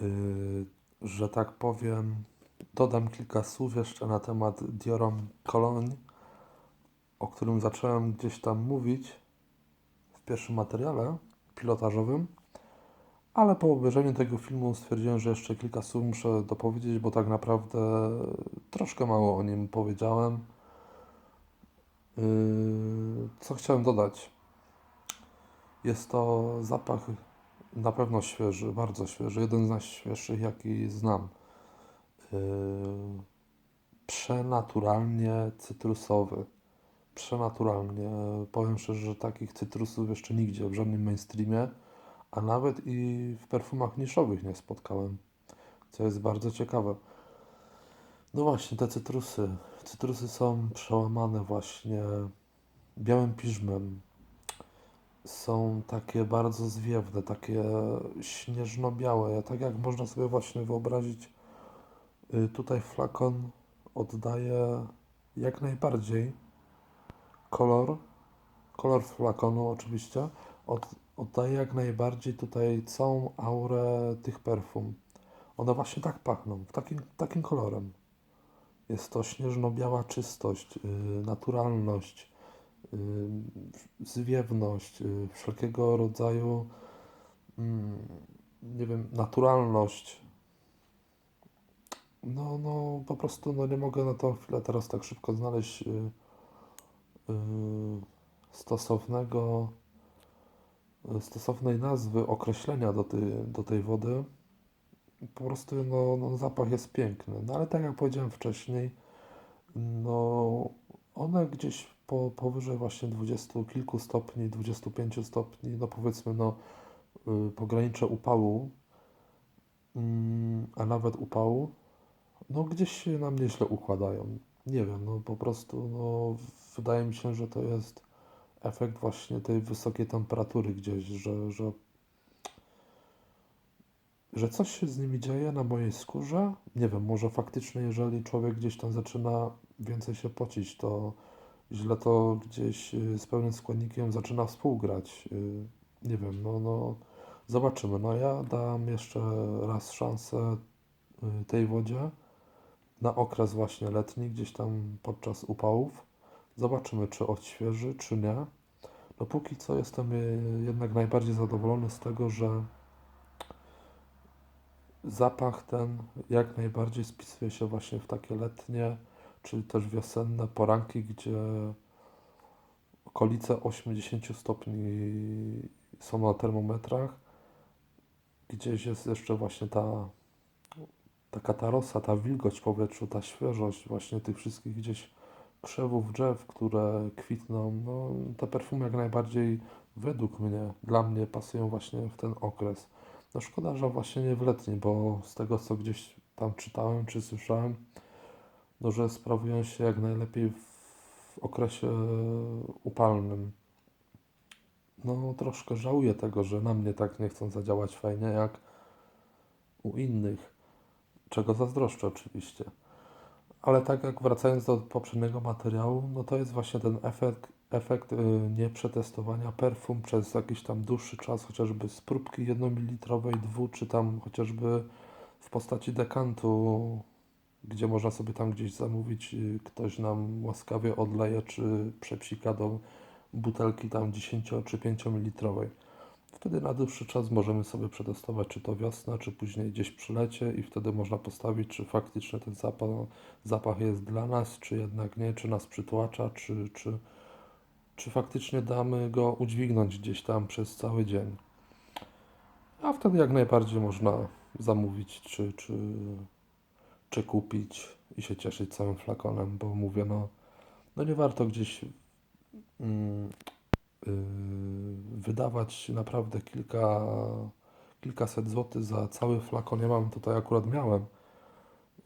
Yy, że tak powiem, dodam kilka słów jeszcze na temat Diorom Cologne, o którym zacząłem gdzieś tam mówić w pierwszym materiale pilotażowym, ale po obejrzeniu tego filmu stwierdziłem, że jeszcze kilka słów muszę dopowiedzieć, bo tak naprawdę troszkę mało o nim powiedziałem. Yy, co chciałem dodać? Jest to zapach na pewno świeży, bardzo świeży, jeden z najświeższych, jaki znam. Yy, przenaturalnie cytrusowy. Przenaturalnie. Powiem szczerze, że takich cytrusów jeszcze nigdzie w żadnym mainstreamie, a nawet i w perfumach niszowych nie spotkałem, co jest bardzo ciekawe. No właśnie, te cytrusy. Cytrusy są przełamane właśnie białym piżmem. Są takie bardzo zwiewne, takie śnieżno-białe, tak jak można sobie właśnie wyobrazić. y, Tutaj flakon oddaje jak najbardziej kolor, kolor flakonu oczywiście, od, oddaje jak najbardziej tutaj całą aurę tych perfum. One właśnie tak pachną, takim, takim kolorem. Jest to śnieżno-biała czystość, yy, naturalność, zwiewność, yy, wszelkiego rodzaju, mm, nie wiem, naturalność. No, no, po prostu no, nie mogę na tą chwilę teraz tak szybko znaleźć yy, stosownego, stosownej nazwy, określenia do tej, do tej wody. Po prostu no, no, zapach jest piękny. No ale tak jak powiedziałem wcześniej, no one gdzieś po, powyżej właśnie dwudziestu kilku stopni, 25 stopni, no powiedzmy no y, pogranicze upału, mm, a nawet upału, no gdzieś się nam nieźle układają. Nie wiem, no po prostu no wydaje mi się, że to jest efekt właśnie tej wysokiej temperatury gdzieś, że, że że coś się z nimi dzieje na mojej skórze. Nie wiem, może faktycznie, jeżeli człowiek gdzieś tam zaczyna więcej się pocić, to źle to gdzieś y, z pełnym składnikiem zaczyna współgrać. Y, Nie wiem, no, no zobaczymy. No ja dam jeszcze raz szansę y, tej wodzie na okres właśnie letni, gdzieś tam podczas upałów. Zobaczymy, czy odświeży, czy nie. No póki co jestem jednak najbardziej zadowolony z tego, że Zapach ten jak najbardziej spisuje się właśnie w takie letnie, czyli też wiosenne poranki, gdzie okolice 80 stopni są na termometrach. Gdzieś jest jeszcze właśnie ta taka ta ta wilgoć w powietrzu, ta świeżość właśnie tych wszystkich gdzieś krzewów drzew, które kwitną. No, te perfumy jak najbardziej według mnie, dla mnie pasują właśnie w ten okres. No szkoda, że właśnie nie w letni, bo z tego co gdzieś tam czytałem czy słyszałem, że sprawują się jak najlepiej w okresie upalnym. No troszkę żałuję tego, że na mnie tak nie chcą zadziałać fajnie jak u innych, czego zazdroszczę oczywiście. Ale tak jak wracając do poprzedniego materiału, no to jest właśnie ten efekt, efekt y, nieprzetestowania perfum przez jakiś tam dłuższy czas, chociażby z próbki 1 ml, dwu, czy tam chociażby w postaci dekantu, gdzie można sobie tam gdzieś zamówić, y, ktoś nam łaskawie odleje, czy przepsika do butelki tam 10 czy 5 ml. Wtedy na dłuższy czas możemy sobie przetestować, czy to wiosna, czy później gdzieś przy lecie i wtedy można postawić, czy faktycznie ten zapach, zapach jest dla nas, czy jednak nie, czy nas przytłacza, czy, czy, czy faktycznie damy go udźwignąć gdzieś tam przez cały dzień. A wtedy jak najbardziej można zamówić, czy, czy, czy kupić i się cieszyć całym flakonem, bo mówię, no, no nie warto gdzieś mm, yy, wydawać naprawdę kilka, kilkaset złotych za cały flakon. Ja mam tutaj akurat miałem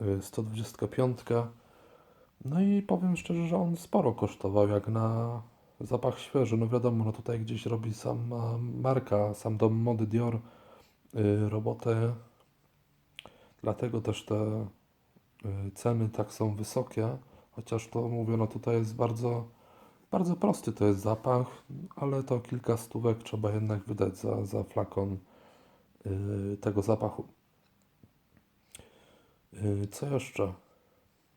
yy, 125. No i powiem szczerze, że on sporo kosztował, jak na zapach świeży. No wiadomo, no tutaj gdzieś robi sama marka, sam dom mody Dior yy, robotę. Dlatego też te ceny tak są wysokie. Chociaż to mówię, no tutaj jest bardzo bardzo prosty to jest zapach, ale to kilka stówek trzeba jednak wydać za, za flakon yy, tego zapachu. Yy, Co jeszcze?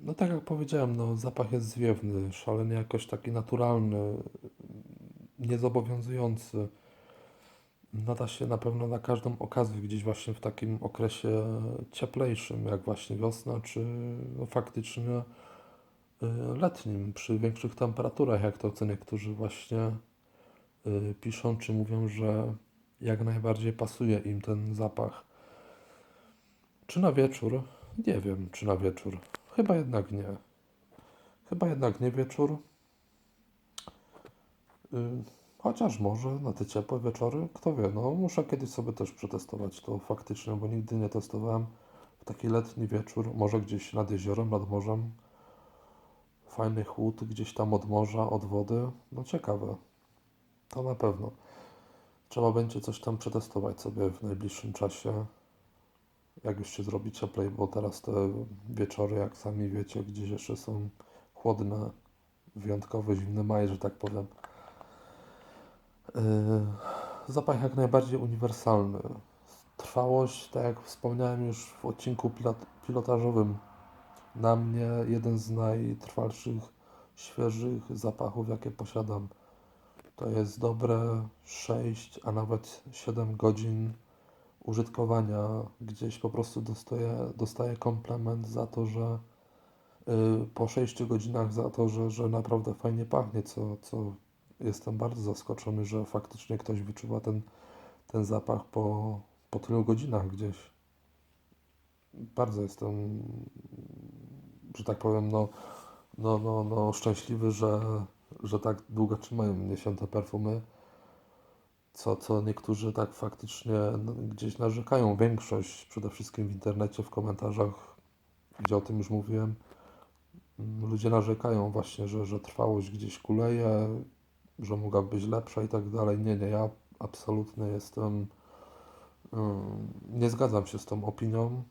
No tak jak powiedziałem, no zapach jest zwiewny, szalenie jakoś taki naturalny, niezobowiązujący. Nada się na pewno na każdą okazję, gdzieś właśnie w takim okresie cieplejszym, jak właśnie wiosna, czy no faktycznie y, letnim, przy większych temperaturach, jak to co niektórzy właśnie y, piszą, czy mówią, że jak najbardziej pasuje im ten zapach. Czy na wieczór? Nie wiem, czy na wieczór. Chyba jednak nie. Chyba jednak nie wieczór. Y, Chociaż może na te ciepłe wieczory, kto wie, no muszę kiedyś sobie też przetestować to faktycznie, bo nigdy nie testowałem w taki letni wieczór, może gdzieś nad jeziorem, nad morzem, fajny chłód gdzieś tam od morza, od wody, no ciekawe, to na pewno. Trzeba będzie coś tam przetestować sobie w najbliższym czasie, jak już się zrobi cieplej, bo teraz te wieczory, jak sami wiecie, gdzieś jeszcze są chłodne, wyjątkowo zimny maj, że tak powiem. Yy, Zapach jak najbardziej uniwersalny. Trwałość, tak jak wspomniałem już w odcinku pilot, pilotażowym, na mnie jeden z najtrwalszych, świeżych zapachów, jakie posiadam. To jest dobre 6, a nawet 7 godzin użytkowania. Gdzieś po prostu dostaję, dostaję komplement za to, że yy, po 6 godzinach za to, że, że naprawdę fajnie pachnie, co, co jestem bardzo zaskoczony, że faktycznie ktoś wyczuwa ten, ten zapach po, po tylu godzinach gdzieś. Bardzo jestem, że tak powiem, no, no, no, no szczęśliwy, że, że tak długo trzymają mnie się te perfumy. Co, co niektórzy tak faktycznie no, gdzieś narzekają, większość przede wszystkim w internecie, w komentarzach, gdzie o tym już mówiłem, mm, ludzie narzekają właśnie, że, że trwałość gdzieś kuleje, że mogłaby być lepsza i tak dalej. Nie, nie, ja absolutnie jestem, nie zgadzam się z tą opinią,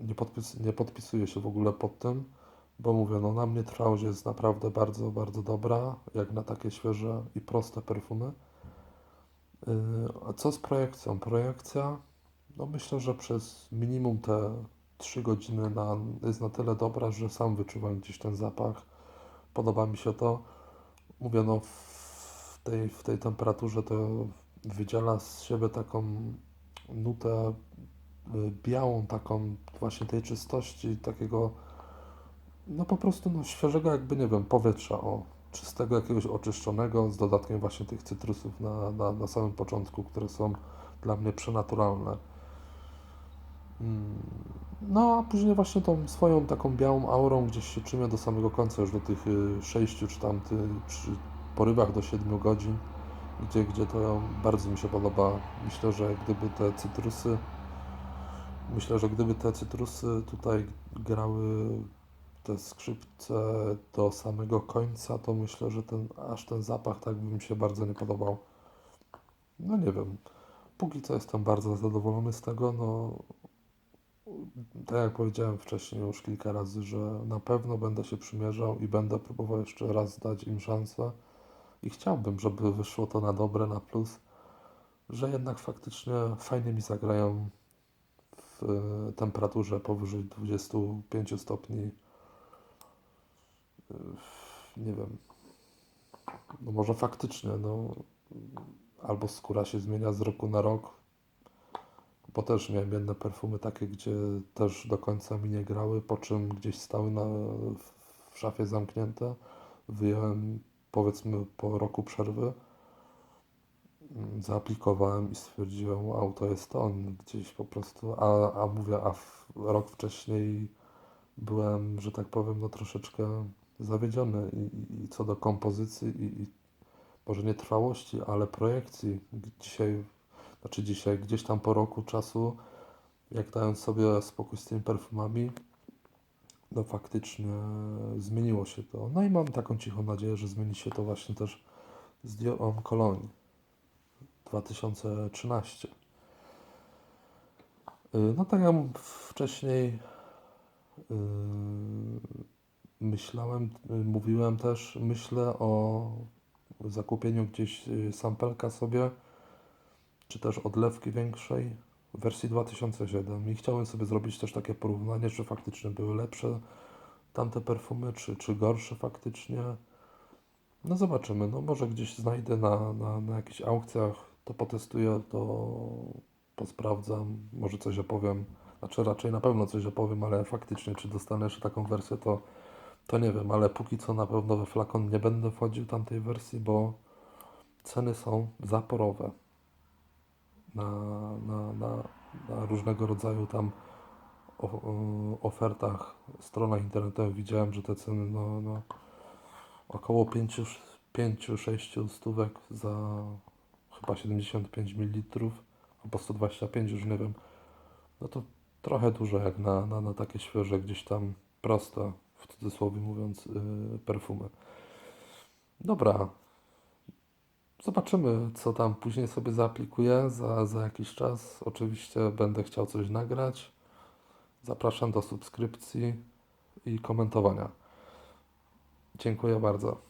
nie, podpis, nie podpisuję się w ogóle pod tym, bo mówię, no na mnie trwałość jest naprawdę bardzo, bardzo dobra, jak na takie świeże i proste perfumy. Yy, a co z projekcją? Projekcja, no myślę, że przez minimum te 3 godziny na, jest na tyle dobra, że sam wyczuwam gdzieś ten zapach. Podoba mi się to. Mówię, no w tej, w tej temperaturze to wydziela z siebie taką nutę y, białą, taką właśnie tej czystości, takiego no po prostu no, świeżego jakby, nie wiem, powietrza, o, czystego jakiegoś oczyszczonego, z dodatkiem właśnie tych cytrusów na, na, na samym początku, które są dla mnie przenaturalne. Mm, No, a później właśnie tą swoją taką białą aurą gdzieś się trzymie do samego końca, już do tych y, sześciu czy tam ty, czy porywach do 7 godzin, gdzie, gdzie to bardzo mi się podoba. Myślę, że gdyby te cytrusy, myślę, że gdyby te cytrusy tutaj grały te skrzypce do samego końca, to myślę, że ten, aż ten zapach tak by mi się bardzo nie podobał. No nie wiem. Póki co jestem bardzo zadowolony z tego, no tak jak powiedziałem wcześniej już kilka razy, że na pewno będę się przymierzał i będę próbował jeszcze raz dać im szansę. I chciałbym, żeby wyszło to na dobre, na plus, że jednak faktycznie fajnie mi zagrają w e, temperaturze powyżej 25 stopni. E, Nie wiem. No może faktycznie, no albo skóra się zmienia z roku na rok, bo też miałem jedne perfumy takie, gdzie też do końca mi nie grały, po czym gdzieś stały na, w szafie zamknięte. Wyjąłem powiedzmy po roku przerwy, mm, zaaplikowałem i stwierdziłem, wow, to jest on gdzieś po prostu, a, a mówię, a w, rok wcześniej byłem, że tak powiem, no troszeczkę zawiedziony i, i, co do kompozycji i, i może nie trwałości, ale projekcji. Dzisiaj, znaczy dzisiaj, gdzieś tam po roku czasu, jak dając sobie spokój z tymi perfumami, no faktycznie zmieniło się to. No i mam taką cichą nadzieję, że zmieni się to właśnie też z Homme Cologne 2013. Y, No tak jak wcześniej yy, myślałem, y, mówiłem też, myślę o zakupieniu gdzieś y, sampelka sobie, czy też odlewki większej, wersji 2007 i chciałem sobie zrobić też takie porównanie, czy faktycznie były lepsze tamte perfumy, czy, czy gorsze faktycznie. No zobaczymy, no może gdzieś znajdę na, na, na jakichś aukcjach, to potestuję, to posprawdzam, może coś opowiem, znaczy raczej na pewno coś opowiem, ale faktycznie czy dostanę jeszcze taką wersję, to, to nie wiem, ale póki co na pewno we flakon nie będę wchodził tamtej wersji, bo ceny są zaporowe na, na, na, na różnego rodzaju tam ofertach, stronach internetowych widziałem, że te ceny no, no około 5-6 stówek za chyba 75 ml albo 125, już nie wiem. No to trochę dużo jak na, na, na takie świeże, gdzieś tam proste, w cudzysłowie mówiąc, yy, perfumy. Dobra, Zobaczymy, co tam później sobie zaaplikuję za, za jakiś czas. Oczywiście będę chciał coś nagrać. Zapraszam do subskrypcji i komentowania. Dziękuję bardzo.